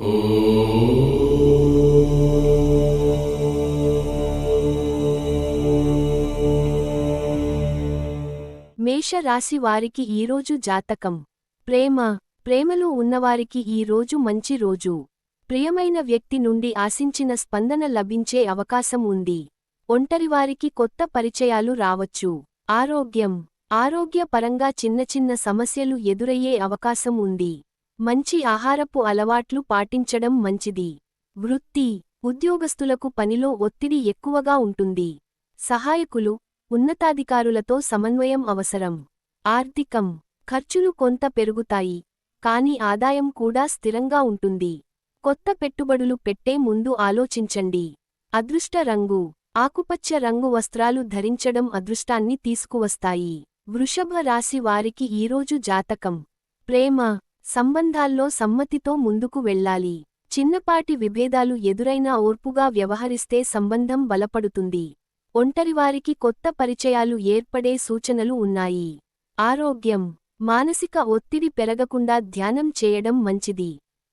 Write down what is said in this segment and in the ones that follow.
మేషరాశి వారికి ఈరోజు జాతకం. ప్రేమ. ప్రేమలో ఉన్నవారికి ఈ రోజు మంచి రోజు. ప్రియమైన వ్యక్తి నుండి ఆశించిన స్పందన లభించే అవకాశం ఉంది. ఒంటరివారికి కొత్త పరిచయాలు రావచ్చు. ఆరోగ్యం. ఆరోగ్యపరంగా చిన్న చిన్న సమస్యలు ఎదురయ్యే అవకాశం ఉంది. మంచి ఆహారపు అలవాట్లు పాటించడం మంచిది. వృత్తి ఉద్యోగస్తులకు పనిలో ఒత్తిడి ఎక్కువగా ఉంటుంది. సహాయకులు ఉన్నతాధికారులతో సమన్వయం అవసరం. ఆర్థికం ఖర్చులు కొంత పెరుగుతాయి కాని ఆదాయం కూడా స్థిరంగా ఉంటుంది. కొత్త పెట్టుబడులు పెట్టే ముందు ఆలోచించండి. అదృష్ట రంగు ఆకుపచ్చ రంగు వస్త్రాలు ధరించడం అదృష్టాన్ని తీసుకువస్తాయి. వృషభ రాశి వారికి ఈరోజు జాతకం. ప్రేమ సంబంధాల్లో సమ్మతితో ముందుకు వెళ్ళాలి. చిన్నపాటి విభేదాలు ఎదురైనా ఓర్పుగా వ్యవహరిస్తే సంబంధం బలపడుతుంది. ఒంటరివారికి కొత్త పరిచయాలు ఏర్పడే సూచనలు ఉన్నాయి. ఆరోగ్యం మానసిక ఒత్తిడి పెరగకుండా ధ్యానం చేయడం మంచిది.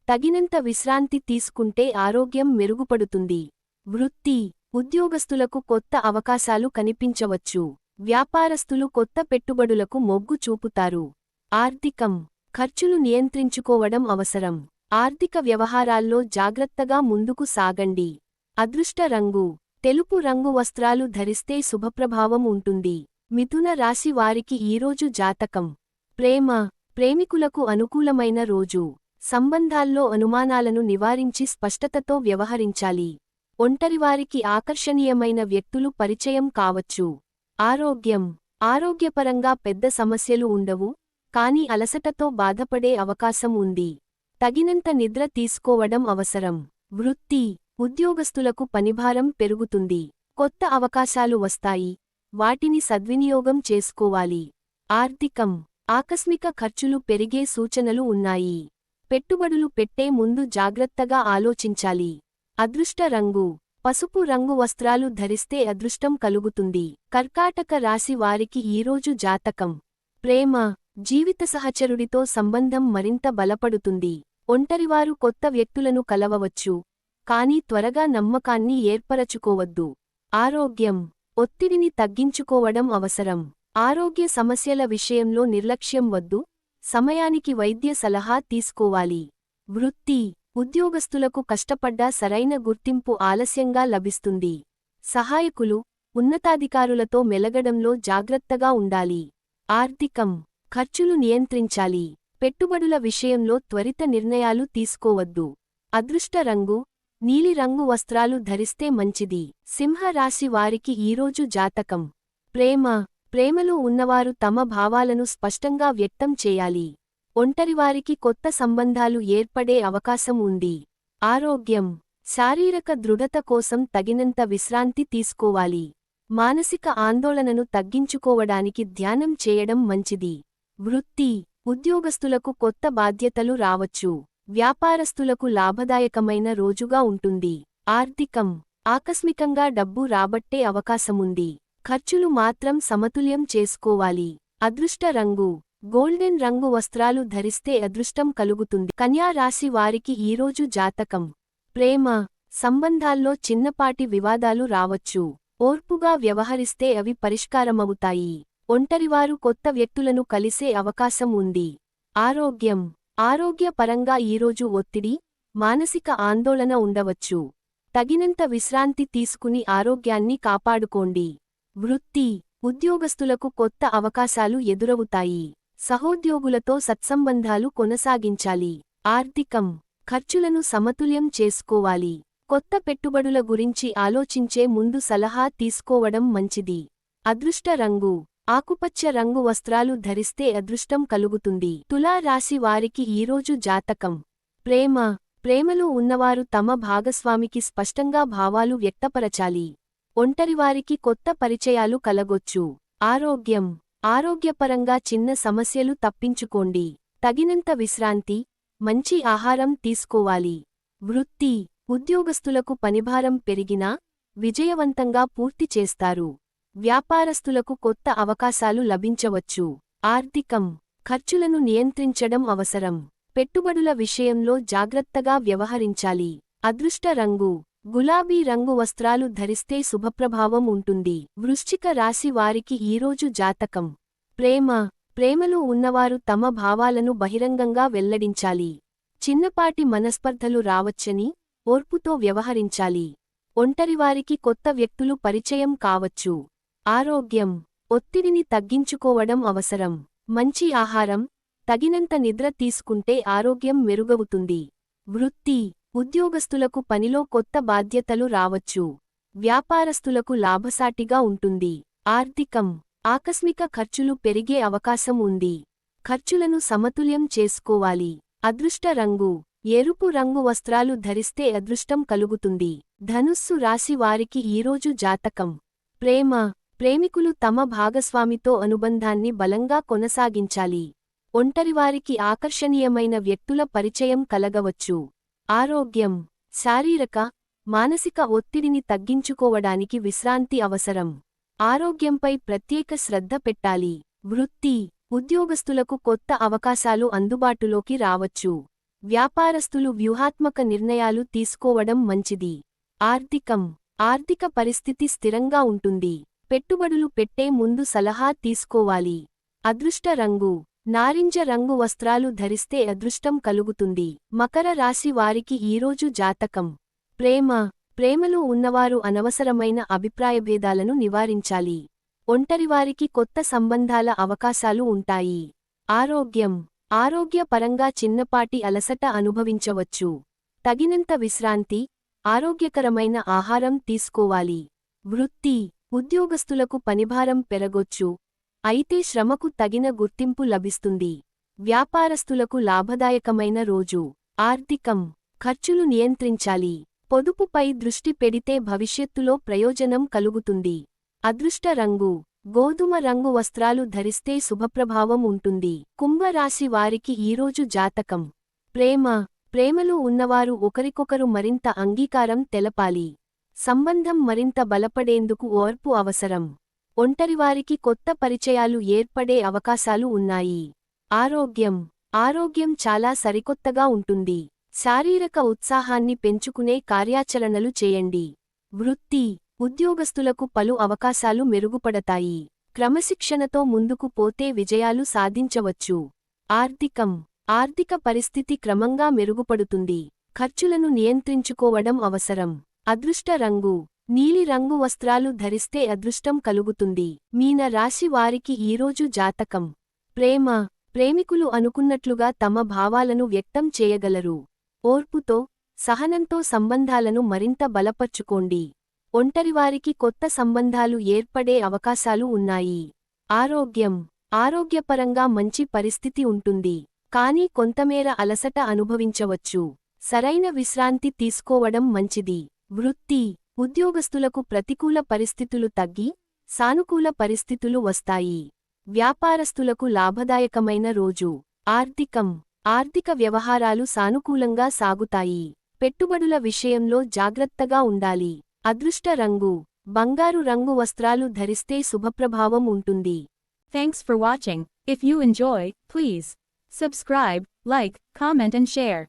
తగినంత విశ్రాంతి తీసుకుంటే ఆరోగ్యం మెరుగుపడుతుంది. వృత్తి ఉద్యోగస్తులకు కొత్త అవకాశాలు కనిపించవచ్చు. వ్యాపారస్తులు కొత్త పెట్టుబడులకు మొగ్గు చూపుతారు. ఆర్థికం ఖర్చులు నియంత్రించుకోవడం అవసరం. ఆర్థిక వ్యవహారాల్లో జాగ్రత్తగా ముందుకు సాగండి. అదృష్ట రంగు. తెలుపు రంగు వస్త్రాలు ధరిస్తే శుభప్రభావం ఉంటుంది. మిథున రాశి వారికి ఈరోజు జాతకం. ప్రేమ. ప్రేమికులకు అనుకూలమైన రోజు. సంబంధాల్లో అనుమానాలను నివారించి స్పష్టతతో వ్యవహరించాలి. ఒంటరివారికి ఆకర్షణీయమైన వ్యక్తులు పరిచయం కావచ్చు. ఆరోగ్యం. ఆరోగ్యపరంగా పెద్ద సమస్యలు ఉండవు. కాని అలసటతో బాధపడే అవకాశం ఉంది. తగినంత నిద్ర తీసుకోవడం అవసరం. వృత్తి ఉద్యోగస్తులకు పనిభారం పెరుగుతుంది. కొత్త అవకాశాలు వస్తాయి. వాటిని సద్వినియోగం చేసుకోవాలి. ఆర్థికం ఆకస్మిక ఖర్చులు పెరిగే సూచనలు ఉన్నాయి. పెట్టుబడులు పెట్టే ముందు జాగ్రత్తగా ఆలోచించాలి. అదృష్ట రంగు పసుపు రంగు వస్త్రాలు ధరిస్తే అదృష్టం కలుగుతుంది. కర్కాటక రాశి వారికి ఈరోజు జాతకం. ప్రేమ జీవిత సహచరుడితో సంబంధం మరింత బలపడుతుంది. ఒంటరివారు కొత్త వ్యక్తులను కలవవచ్చు కాని త్వరగా నమ్మకాన్ని ఏర్పరచుకోవద్దు. ఆరోగ్యం ఒత్తిడిని తగ్గించుకోవడం అవసరం. ఆరోగ్య సమస్యల విషయంలో నిర్లక్ష్యం వద్దు సమయానికి వైద్య సలహా తీసుకోవాలి. వృత్తి ఉద్యోగస్తులకు కష్టపడ్డా సరైన గుర్తింపు ఆలస్యంగా లభిస్తుంది. సహాయకులు ఉన్నతాధికారులతో మెలగడంలో జాగ్రత్తగా ఉండాలి. ఆర్థికం ఖర్చులు నియంత్రించాలి. పెట్టుబడుల విషయంలో త్వరిత నిర్ణయాలు తీసుకోవద్దు. అదృష్ట రంగు నీలిరంగు వస్త్రాలు ధరిస్తే మంచిది. సింహరాశి వారికి ఈరోజు జాతకం. ప్రేమ ప్రేమలో ఉన్నవారు తమ భావాలను స్పష్టంగా వ్యక్తం చేయాలి. ఒంటరివారికి కొత్త సంబంధాలు ఏర్పడే అవకాశం ఉంది. ఆరోగ్యం శారీరక దృఢత కోసం తగినంత విశ్రాంతి తీసుకోవాలి. మానసిక ఆందోళనను తగ్గించుకోవడానికి ధ్యానం చేయడం మంచిది. వృత్తి ఉద్యోగస్తులకు కొత్త బాధ్యతలు రావచ్చు. వ్యాపారస్తులకు లాభదాయకమైన రోజుగా ఉంటుంది. ఆర్థికం ఆకస్మికంగా డబ్బు రాబట్టే అవకాశముంది. ఖర్చులు మాత్రం సమతుల్యం చేసుకోవాలి. అదృష్ట రంగు గోల్డెన్ రంగు వస్త్రాలు ధరిస్తే అదృష్టం కలుగుతుంది. కన్యా రాశి వారికి ఈరోజు జాతకం. ప్రేమ సంబంధాల్లో చిన్నపాటి వివాదాలు రావచ్చు. ఓర్పుగా వ్యవహరిస్తే అవి పరిష్కారమవుతాయి. ఒంటరివారు కొత్త వ్యక్తులను కలిసే అవకాశం ఉంది. ఆరోగ్యం. ఆరోగ్యపరంగా ఈరోజు ఒత్తిడి మానసిక ఆందోళన ఉండవచ్చు. తగినంత విశ్రాంతి తీసుకుని ఆరోగ్యాన్ని కాపాడుకోండి. వృత్తి. ఉద్యోగస్తులకు కొత్త అవకాశాలు ఎదురవుతాయి. సహోద్యోగులతో సత్సంబంధాలు కొనసాగించాలి. ఆర్థికం. ఖర్చులను సమతుల్యం చేసుకోవాలి. కొత్త పెట్టుబడుల గురించి ఆలోచించే ముందు సలహా తీసుకోవడం మంచిది. అదృష్ట రంగు. ఆకుపచ్చ రంగు వస్త్రాలు ధరిస్తే అదృష్టం కలుగుతుంది. తులా రాశి వారికి ఈరోజు జాతకం. ప్రేమ. ప్రేమలో ఉన్నవారు తమ భాగస్వామికి స్పష్టంగా భావాలు వ్యక్తపరచాలి. ఒంటరివారికి కొత్త పరిచయాలు కలగొచ్చు. ఆరోగ్యం. ఆరోగ్యపరంగా చిన్న సమస్యలు తప్పించుకోండి. తగినంత విశ్రాంతి. మంచి ఆహారం తీసుకోవాలి. వృత్తి. ఉద్యోగస్తులకు పనిభారం పెరిగినా విజయవంతంగా పూర్తి చేస్తారు. వ్యాపారస్తులకు కొత్త అవకాశాలు లభించవచ్చు. ఆర్థికం ఖర్చులను నియంత్రించడం అవసరం. పెట్టుబడుల విషయంలో జాగ్రత్తగా వ్యవహరించాలి. అదృష్ట రంగు గులాబీ రంగు వస్త్రాలు ధరిస్తే శుభప్రభావం ఉంటుంది. వృశ్చిక రాశి వారికి ఈరోజు జాతకం. ప్రేమ ప్రేమలో ఉన్నవారు తమ భావాలను బహిరంగంగా వెల్లడించాలి. చిన్నపాటి మనస్పర్ధలు రావచ్చని ఓర్పుతో వ్యవహరించాలి. ఒంటరివారికి కొత్త వ్యక్తులు పరిచయం కావచ్చు. ఆరోగ్యం ఒత్తిడిని తగ్గించుకోవడం అవసరం. మంచి ఆహారం తగినంత నిద్ర తీసుకుంటే ఆరోగ్యం మెరుగవుతుంది. వృత్తి ఉద్యోగస్తులకు పనిలో కొత్త బాధ్యతలు రావచ్చు. వ్యాపారస్తులకు లాభసాటిగా ఉంటుంది. ఆర్థికం ఆకస్మిక ఖర్చులు పెరిగే అవకాశం ఉంది. ఖర్చులను సమతుల్యం చేసుకోవాలి. అదృష్ట రంగు ఎరుపు రంగు వస్త్రాలు ధరిస్తే అదృష్టం కలుగుతుంది. ధనుస్సు రాశి వారికి ఈరోజు జాతకం. ప్రేమ ప్రేమికులు తమ భాగస్వామితో అనుబంధాన్ని బలంగా కొనసాగించాలి. ఒంటరివారికి ఆకర్షణీయమైన వ్యక్తుల పరిచయం కలగవచ్చు. ఆరోగ్యం శారీరక మానసిక ఒత్తిడిని తగ్గించుకోవడానికి విశ్రాంతి అవసరం. ఆరోగ్యంపై ప్రత్యేక శ్రద్ధ పెట్టాలి. వృత్తి ఉద్యోగస్తులకు కొత్త అవకాశాలు అందుబాటులోకి రావచ్చు. వ్యాపారస్తులు వ్యూహాత్మక నిర్ణయాలు తీసుకోవడం మంచిది. ఆర్థికం ఆర్థిక పరిస్థితి స్థిరంగా ఉంటుంది. పెట్టుబడులు పెట్టే ముందు సలహా తీసుకోవాలి. అదృష్ట రంగు. నారింజ రంగు వస్త్రాలు ధరిస్తే అదృష్టం కలుగుతుంది. మకర రాశి వారికి ఈరోజు జాతకం. ప్రేమ. ప్రేమలో ఉన్నవారు అనవసరమైన అభిప్రాయభేదాలను నివారించాలి. ఒంటరివారికి కొత్త సంబంధాల అవకాశాలు ఉంటాయి. ఆరోగ్యం. ఆరోగ్యపరంగా చిన్నపాటి అలసట అనుభవించవచ్చు. తగినంత విశ్రాంతి. ఆరోగ్యకరమైన ఆహారం తీసుకోవాలి. వృత్తి. ఉద్యోగస్తులకు పనిభారం పెరగొచ్చు. అయితే శ్రమకు తగిన గుర్తింపు లభిస్తుంది. వ్యాపారస్తులకు లాభదాయకమైన రోజు. ఆర్థికం. ఖర్చులు నియంత్రించాలి. పొదుపుపై దృష్టి పెడితే భవిష్యత్తులో ప్రయోజనం కలుగుతుంది. అదృష్ట రంగు. గోధుమ రంగు వస్త్రాలు ధరిస్తే శుభప్రభావం ఉంటుంది. కుంభరాశి వారికి ఈరోజు జాతకం. ప్రేమ. ప్రేమలో ఉన్నవారు ఒకరికొకరు మరింత అంగీకారం తెలపాలి. సంబంధం మరింత బలపడేందుకు ఓర్పు అవసరం. ఒంటరివారికి కొత్త పరిచయాలు ఏర్పడే అవకాశాలు ఉన్నాయి. ఆరోగ్యం. ఆరోగ్యం చాలా సరికొత్తగా ఉంటుంది. శారీరక ఉత్సాహాన్ని పెంచుకునే కార్యాచరణలు చేయండి. వృత్తి. ఉద్యోగస్తులకు పలు అవకాశాలు మెరుగుపడతాయి. క్రమశిక్షణతో ముందుకు పోతే విజయాలు సాధించవచ్చు. ఆర్థికం. ఆర్థిక పరిస్థితి క్రమంగా మెరుగుపడుతుంది. ఖర్చులను నియంత్రించుకోవడం అవసరం. అదృష్ట రంగు నీలి రంగు వస్త్రాలు ధరిస్తే అదృష్టం కలుగుతుంది. మీన రాశి వారికి ఈరోజు జాతకం. ప్రేమ. ప్రేమికులు అనుకున్నట్లుగా తమ భావాలను వ్యక్తం చేయగలరు. ఓర్పుతో సహనంతో సంబంధాలను మరింత బలపర్చుకోండి. ఒంటరివారికి కొత్త సంబంధాలు ఏర్పడే అవకాశాలు ఉన్నాయి. ఆరోగ్యం. ఆరోగ్యపరంగా మంచి పరిస్థితి ఉంటుంది. కానీ కొంతమేర అలసట అనుభవించవచ్చు. సరైన విశ్రాంతి తీసుకోవడం మంచిది. వృత్తి ఉద్యోగస్తులకు ప్రతికూల పరిస్థితులు తగ్గి సానుకూల పరిస్థితులు వస్తాయి. వ్యాపారస్తులకు లాభదాయకమైన రోజు. ఆర్థికం ఆర్థిక వ్యవహారాలు సానుకూలంగా సాగుతాయి. పెట్టుబడుల విషయంలో జాగ్రత్తగా ఉండాలి. అదృష్ట రంగు బంగారు రంగు వస్త్రాలు ధరిస్తే శుభప్రభావం ఉంటుంది. Thanks for watching if you enjoy please subscribe like comment and share